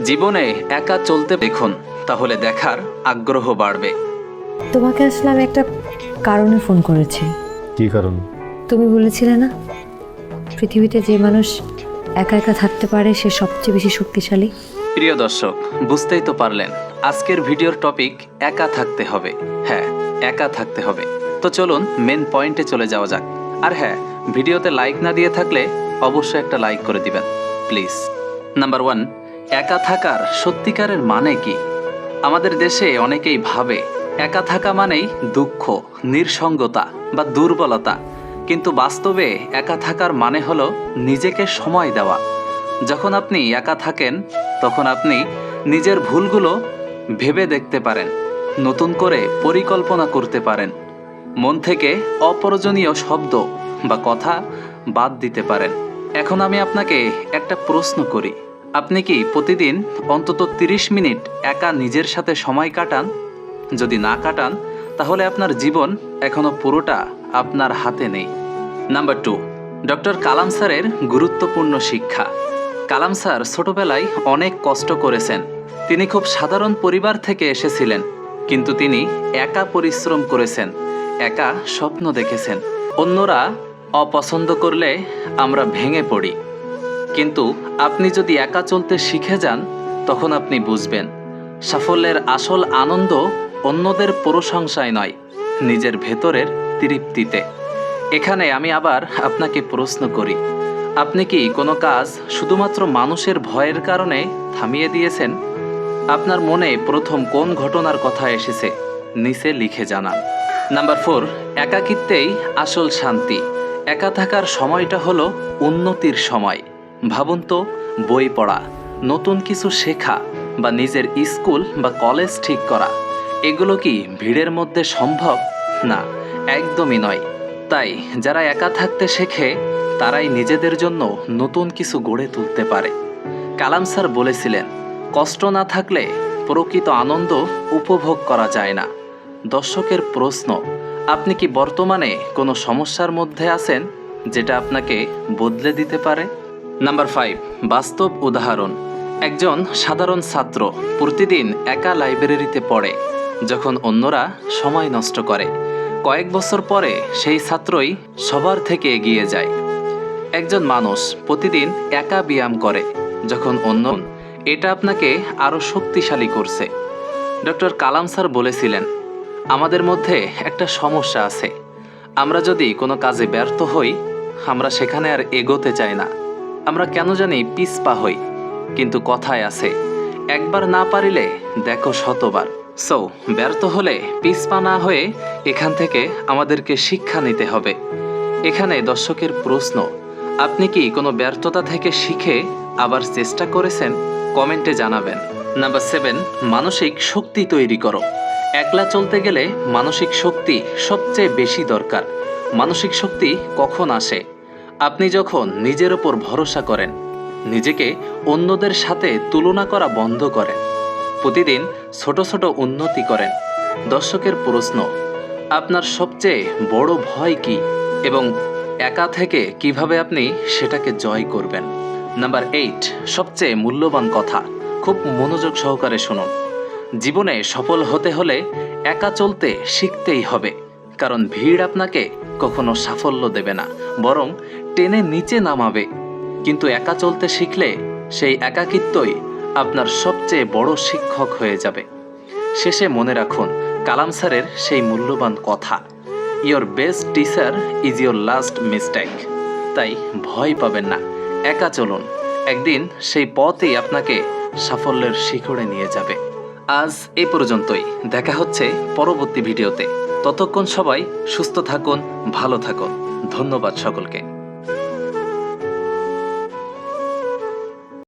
জীবনে একা চলতে দেখুন তাহলে দেখার আগ্রহ বাড়বে। তোমাকে আসলে আমি একটা কারণে ফোন করেছি। কি কারণ? তুমি বলেছিলে না পৃথিবীতে যে মানুষ একা একা থাকতে পারে সে সবচেয়ে বেশি শক্তিশালী। প্রিয় দর্শক বুঝতেই তো পারলেন আজকের ভিডিওর টপিক একা থাকতে হবে। হ্যাঁ একা থাকতে হবে। তো চলুন মেন পয়েন্টে চলে যাওয়া যাক। আর হ্যাঁ ভিডিওতে লাইক না দিয়ে থাকলে অবশ্যই একটা লাইক করে দিবেন প্লিজ নাম্বার ওয়ান একা থাকার সত্যিকারের মানে কি? আমাদের দেশে অনেকেই ভাবে, একা থাকা মানেই দুঃখ নির্সঙ্গতা বা দুর্বলতা। কিন্তু বাস্তবে একা থাকার মানে হলো নিজেকে সময় দেওয়া। যখন আপনি একা থাকেন, তখন আপনি নিজের ভুলগুলো ভেবে দেখতে পারেন, নতুন করে পরিকল্পনা করতে পারেন। মন থেকে অপ্রয়োজনীয় শব্দ বা কথা বাদ দিতে পারেন। এখন আমি আপনাকে একটা প্রশ্ন করি। আপনি কি প্রতিদিন অন্তত 30 মিনিট একা নিজের সাথে সময় কাটান? যদি না কাটান, তাহলে আপনার জীবন এখনও পুরোটা আপনার হাতে নেই। নাম্বার টু, ডক্টর কালাম স্যারের গুরুত্বপূর্ণ শিক্ষা। কালাম স্যার ছোটবেলায় অনেক কষ্ট করেছেন। তিনি খুব সাধারণ পরিবার থেকে এসেছিলেন, কিন্তু তিনি একা পরিশ্রম করেছেন, একা স্বপ্ন দেখেছেন। অন্যরা অপছন্দ করলে আমরা ভেঙে পড়ি। কিন্তু আপনি যদি একা চলতে শিখে যান, তখন আপনি বুঝবেন, সাফল্যের আসল আনন্দ অন্যদের প্রশংসায় নয়, নিজের ভেতরের তৃপ্তিতে। এখানে আমি আবার আপনাকে প্রশ্ন করি, আপনি কি কোনো কাজ শুধুমাত্র মানুষের ভয়ের কারণে থামিয়ে দিয়েছেন? আপনার মনে প্রথম কোন ঘটনার কথা এসেছে? নিচে লিখে জানান। নাম্বার ফোর, একাকিত্বেই আসল শান্তি। একা থাকার সময়টা হলো উন্নতির সময়। ভাবুন তো, বই পড়া, নতুন কিছু শেখা বা নিজের স্কুল বা কলেজ ঠিক করা, এগুলো কি ভিড়ের মধ্যে সম্ভব? না, একদমই নয়। তাই যারা একা থাকতে শেখে, তারাই নিজেদের জন্য নতুন কিছু গড়ে তুলতে পারে। কালাম স্যার বলেছিলেন, কষ্ট না থাকলে প্রকৃত আনন্দ উপভোগ করা যায় না। দর্শকের প্রশ্ন, আপনি কি বর্তমানে কোনো সমস্যার মধ্যে আছেন, যেটা আপনাকে বদলে দিতে পারে? নাম্বার ফাইভ বাস্তব উদাহরণ। একজন সাধারণ ছাত্র প্রতিদিন একা লাইব্রেরিতে পড়ে, যখন অন্যরা সময় নষ্ট করে। কয়েক বছর পরে সেই ছাত্রই সবার থেকে এগিয়ে যায়। একজন মানুষ প্রতিদিন একা ব্যায়াম করে, যখন অন্য এটা আপনাকে আরও শক্তিশালী করছে। ডক্টর কালাম স্যার বলেছিলেন, আমাদের মধ্যে একটা সমস্যা আছে। আমরা যদি কোনো কাজে ব্যর্থ হই, আমরা সেখানে আর এগোতে চাই না। আমরা কেন জানি পিছপা হই, কিন্তু কথায় আছে, একবার না পারিলে দেখো শতবার। সো ব্যর্থ হলে পিছপা না হয়ে এখান থেকে আমাদেরকে শিক্ষা নিতে হবে। এখানে দর্শকের প্রশ্ন, আপনি কি কোনো ব্যর্থতা থেকে শিখে আবার চেষ্টা করেছেন? কমেন্টে জানাবেন। নাম্বার সেভেন মানসিক শক্তি তৈরি করো। একলা চলতে গেলে মানসিক শক্তি সবচেয়ে বেশি দরকার। মানসিক শক্তি কখন আসে? আপনি যখন নিজের ওপর ভরসা করেন, নিজেকে অন্যদের সাথে তুলনা করা বন্ধ করেন, প্রতিদিন ছোট ছোট উন্নতি করেন। দর্শকের প্রশ্ন, আপনার সবচেয়ে বড় ভয় কি এবং একা থেকে কীভাবে আপনি সেটাকে জয় করবেন? নাম্বার এইট, সবচেয়ে মূল্যবান কথা, খুব মনোযোগ সহকারে শুনুন। জীবনে সফল হতে হলে একা চলতে শিখতেই হবে। কারণ ভিড় আপনাকে কখনো সাফল্য দেবে না, বরং টেনে নিচে নামাবে। কিন্তু একা চলতে শিখলে সেই একাকিত্বই আপনার সবচেয়ে বড় শিক্ষক হয়ে যাবে। শেষে মনে রাখুন, কালাম স্যারের সেই মূল্যবান কথা your best teacher is your last mistake তাই ভয় পাবেন না, একা চলুন। একদিন সেই পথই আপনাকে সাফল্যের শিখরে নিয়ে যাবে। আজ এ পর্যন্তই, দেখা হচ্ছে পরবর্তী ভিডিওতে। ততক্ষণ সবাই সুস্থ থাকুন ভালো থাকুন। ধন্যবাদ সকলকে।